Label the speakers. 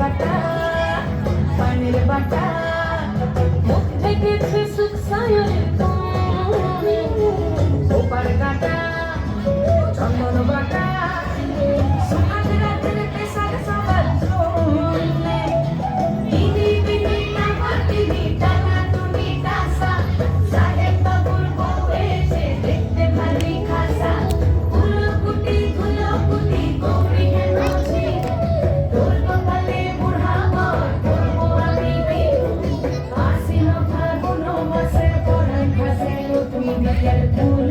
Speaker 1: বাটা পানির বাটা। মুখ ঢেকেছে সুখ সায়নে Gracias.